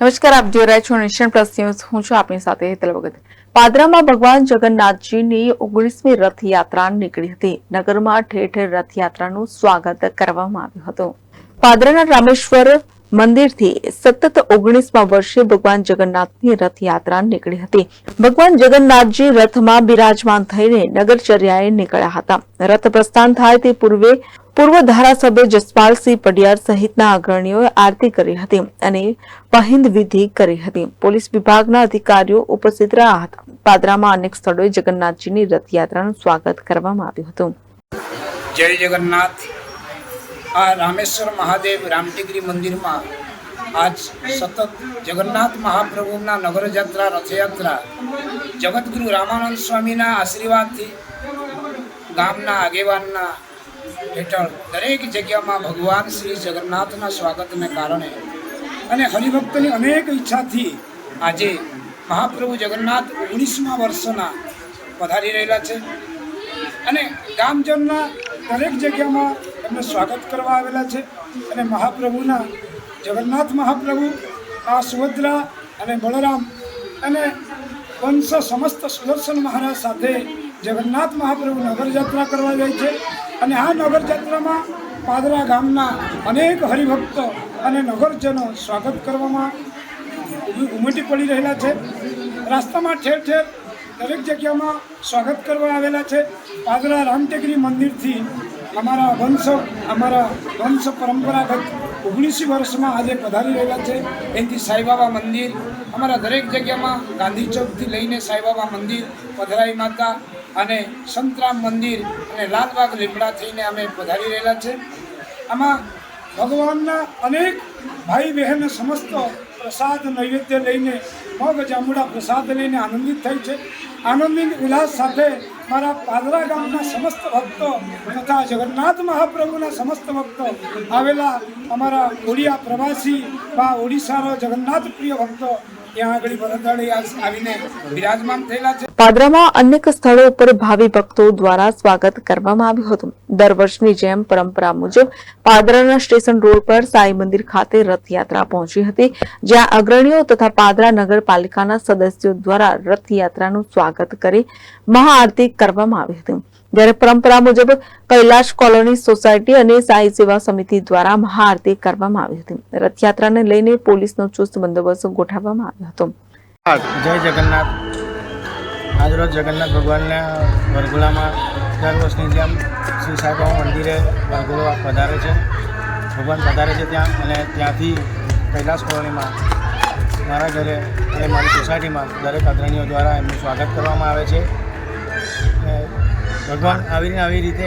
નમસ્કાર, આપ જોઈ રહ્યા છો નેશન પ્લસ ન્યૂઝ. હું છું આપની સાથે હેતલ વગત પાદરામાં ભગવાન જગન્નાથજીની ઓગણીસમી રથયાત્રા નીકળી હતી. નગરમાં ઠેર ઠેર રથયાત્રાનું સ્વાગત કરવામાં આવ્યું હતું. પાદરાના રામેશ્વર મંદિરથી સતત ઓગણીસમાં વર્ષે ભગવાન જગન્નાથની રથયાત્રા નીકળી હતી. ભગવાન જગન્નાથજી રથમાં બિરાજમાન થઈને નગરચર્યાએ નીકળ્યા હતા. રથ પ્રસ્થાન થાય તે પૂર્વે પૂર્વ ધારાસભ્ય જસપાલસિંહ પડિયાર સહિતના અગ્રણીઓએ આરતી કરી હતી અને પહિંદ વિધિ કરી હતી. પોલીસ વિભાગના અધિકારીઓ ઉપસ્થિત રહ્યા હતા. પાદરામાં અનેક સ્થળોએ જગન્નાથજીની રથયાત્રાનું સ્વાગત કરવામાં આવ્યું હતું. જય જગન્નાથ. આ રામેશ્વર મહાદેવ રામટેકરી મંદિરમાં આજ સતત જગન્નાથ મહાપ્રભુના નગરયાત્રા, રથયાત્રા જગતગુરુ રામાનંદ સ્વામીના આશીર્વાદથી ગામના આગેવાનના હેઠળ દરેક જગ્યામાં ભગવાન શ્રી જગન્નાથના સ્વાગતને કારણે અને હરિભક્તની અનેક ઈચ્છાથી આજે મહાપ્રભુ જગન્નાથ ઓગણીસમા વર્ષના પધારી રહેલા છે. અને ગામજનના દરેક જગ્યામાં એમને સ્વાગત કરવા આવેલા છે અને મહાપ્રભુના જગન્નાથ મહાપ્રભુ, આ સુભદ્રા અને બળરામ અને વંશ સમસ્ત સુદર્શન મહારાજ સાથે જગન્નાથ મહાપ્રભુ નગરયાત્રા કરવા જાય છે. અને આ નગરયાત્રામાં પાદરા ગામના અનેક હરિભક્તો અને નગરજનો સ્વાગત કરવામાં ઉમ- ઉમટી પડી રહેલા છે. રાસ્તામાં ઠેર ઠેર દરેક જગ્યામાં સ્વાગત કરવા આવેલા છે. પાદરા રામટેકરી મંદિરથી અમારા વંશ અમારા વંશ પરંપરાગત ઓગણીસી વર્ષમાં આજે પધારી રહેલા છે. એથી સાંઈબાબા મંદિર, અમારા દરેક જગ્યામાં ગાંધી ચોકથી લઈને સાંઈબાબા મંદિર, પધરાઈ માતા અને સંતરામ મંદિર અને લાલબાગ લીમડા થઈને અમે પધારી રહેલા છે. આમાં ભગવાનના અનેક ભાઈ બહેન સમસ્ત પ્રસાદ નૈવેદ્ય લઈને, મગ જાંબુડા પ્રસાદ લઈને આનંદિત થઈ છે. આનંદિત ઉલ્લાસ સાથે મારા પાદરા ગામના સમસ્ત ભક્તો તથા જગન્નાથ મહાપ્રભુના સમસ્ત ભક્તો આવેલા અમારા ઓડિયા પ્રવાસી વા ઓડિશાનો જગન્નાથ પ્રિય ભક્તો પાદરામાં અનેક સ્થળો ઉપર ભાવિ ભક્તો દ્વારા સ્વાગત કરવામાં આવ્યું હતું. દર વર્ષની જેમ પરંપરા મુજબ પાદરાના સ્ટેશન રોડ પર સાઈ મંદિર ખાતે રથયાત્રા પહોંચી હતી, જ્યાં અગ્રણીઓ તથા પાદરા નગરપાલિકાના સદસ્યો દ્વારા રથયાત્રાનું સ્વાગત કરી મહાઆરતી કરવામાં આવી હતી. જ્યારે પરંપરા મુજબ કૈલાશ કોલોની સોસાયટી અને સાંઈ સેવા સમિતિ દ્વારા મહાઆરતી કરવામાં આવી હતી. રથયાત્રાને લઈને પોલીસનો ચુસ્ત બંદોબસ્ત ગોઠવવામાં આવ્યો હતો. જય જગન્નાથ. આજરોજ જગન્નાથ ભગવાનના વરઘોડામાં દર વર્ષની જેમ શ્રી સાહેબા મંદિરે વરઘોડો પધારે છે. ભગવાન પધારે છે ત્યાં અને ત્યાંથી કૈલાસ કોલોનીમાં મારા ઘરે અને મારી સોસાયટીમાં દરેક અગ્રણીઓ દ્વારા એમનું સ્વાગત કરવામાં આવે છે. ભગવાન આવી આવી રીતે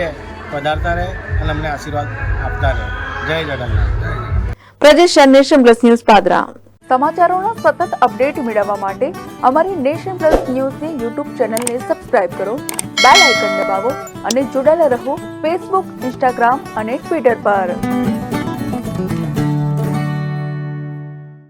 પધારતા રહે અને અમને આશીર્વાદ આપતા રહે. જય જગન્નાથ. પ્રદેશ નેશન પ્લસ ન્યૂઝ પાદરા. સમાચારોના સતત અપડેટ મેળવવા માટે અમારી નેશન પ્લસ ન્યૂઝની યુટ્યુબ ચેનલને સબસ્ક્રાઇબ કરો બેલ આઇકન દબાવો અને જોડાયેલા રહો ફેસબુક ઇન્સ્ટાગ્રામ અને ટ્વિટર પર.